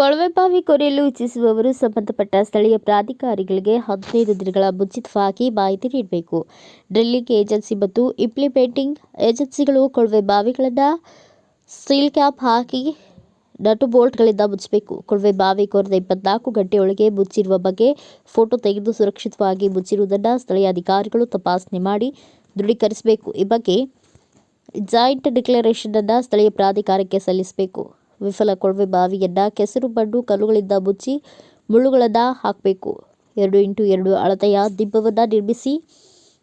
ಕೊಳವೆ ಬಾವಿ ಕೊರೆಯಲು ಇಚ್ಛಿಸುವವರು ಸಂಬಂಧಪಟ್ಟ ಸ್ಥಳೀಯ ಪ್ರಾಧಿಕಾರಿಗಳಿಗೆ ಹದಿನೈದು ದಿನಗಳ ಮುಂಚಿತವಾಗಿ ಮಾಹಿತಿ ನೀಡಬೇಕು. ಡ್ರಿಲ್ಲಿಂಗ್ ಏಜೆನ್ಸಿ ಮತ್ತು ಇಂಪ್ಲಿಮೆಂಟಿಂಗ್ ಏಜೆನ್ಸಿಗಳು ಕೊಳವೆ ಬಾವಿಗಳನ್ನು ಸ್ಟೀಲ್ ಕ್ಯಾಪ್ ಹಾಕಿ ನಟು ಬೋಲ್ಟ್ಗಳಿಂದ ಮುಚ್ಚಬೇಕು ಕೊಳವೆ ಬಾವಿ ಕೊರೆದ ಇಪ್ಪತ್ನಾಲ್ಕು ಗಂಟೆಯೊಳಗೆ ಮುಚ್ಚಿರುವ ಬಗ್ಗೆ ಫೋಟೋ ತೆಗೆದು ಸುರಕ್ಷಿತವಾಗಿ ಮುಚ್ಚಿರುವುದನ್ನು ಸ್ಥಳೀಯ ಅಧಿಕಾರಿಗಳು ತಪಾಸಣೆ ಮಾಡಿ ದೃಢೀಕರಿಸಬೇಕು. ಈ ಬಗ್ಗೆ ಜಾಯಿಂಟ್ ಡಿಕ್ಲರೇಷನನ್ನು ಸ್ಥಳೀಯ ಪ್ರಾಧಿಕಾರಕ್ಕೆ ಸಲ್ಲಿಸಬೇಕು. ವಿಫಲ ಕೊಳವೆ ಬಾವಿಯನ್ನ ಕೆಸರು ಮಣ್ಣು ಕಲ್ಲುಗಳಿಂದ ಮುಚ್ಚಿ ಮುಳ್ಳುಗಳನ್ನು ಹಾಕಬೇಕು. ಎರಡು ಇಂಟು ಎರಡು ಅಳತೆಯ ದಿಬ್ಬವನ್ನು ನಿರ್ಮಿಸಿ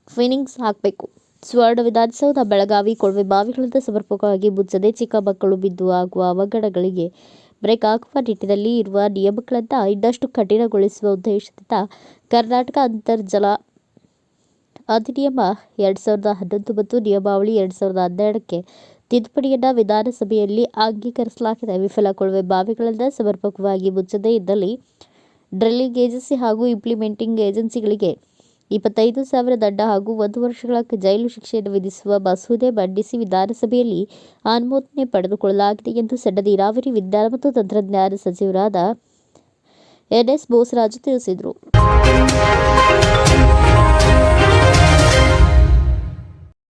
ಫಿನಿಂಗ್ಸ್ ಹಾಕಬೇಕು. ಸುವರ್ಣ ವಿಧಾನಸೌಧ ಬೆಳಗಾವಿ ಕೊಳವೆ ಬಾವಿಗಳಿಂದ ಸಮರ್ಪಕವಾಗಿ ಮುಚ್ಚದೆ ಚಿಕ್ಕ ಮಕ್ಕಳು ಬಿದ್ದು ಆಗುವ ಅವಘಡಗಳಿಗೆ ಬ್ರೇಕ್ ಹಾಕುವ ನಿಟ್ಟಿನಲ್ಲಿ ಇರುವ ನಿಯಮಗಳನ್ನು ಇನ್ನಷ್ಟು ಕಠಿಣಗೊಳಿಸುವ ಉದ್ದೇಶದಿಂದ ಕರ್ನಾಟಕ ಅಂತರ್ಜಲ ಅಧಿನಿಯಮ ಎರಡು ಸಾವಿರದ ಹನ್ನೊಂದು ಮತ್ತು ನಿಯಮಾವಳಿ ಎರಡು ಸಾವಿರದ ಹನ್ನೆರಡಕ್ಕೆ ತಿದ್ದುಪಡಿಯನ್ನು ವಿಧಾನಸಭೆಯಲ್ಲಿ ಅಂಗೀಕರಿಸಲಾಗಿದೆ ವಿಫಲ ಕೊಳವೆ ಬಾವಿಗಳನ್ನು ಸಮರ್ಪಕವಾಗಿ ಮುಚ್ಚದೇ ಇದ್ದಲ್ಲಿ ಡ್ರಿಲ್ಲಿಂಗ್ ಏಜೆನ್ಸಿ ಹಾಗೂ ಇಂಪ್ಲಿಮೆಂಟಿಂಗ್ ಏಜೆನ್ಸಿಗಳಿಗೆ ಇಪ್ಪತ್ತೈದು ಸಾವಿರ ದಂಡ ಹಾಗೂ ಒಂದು ವರ್ಷಗಳ ಜೈಲು ಶಿಕ್ಷೆಯನ್ನು ವಿಧಿಸುವ ಮಸೂದೆ ಮಂಡಿಸಿ ವಿಧಾನಸಭೆಯಲ್ಲಿ ಅನುಮೋದನೆ ಪಡೆದುಕೊಳ್ಳಲಾಗಿದೆ ಎಂದು ಸಣ್ಣ ನೀರಾವರಿ ವಿಜ್ಞಾನ ಮತ್ತು ತಂತ್ರಜ್ಞಾನ ಸಚಿವರಾದ ಎನ್ಎಸ್ ಬೋಸರಾಜು ತಿಳಿಸಿದರು.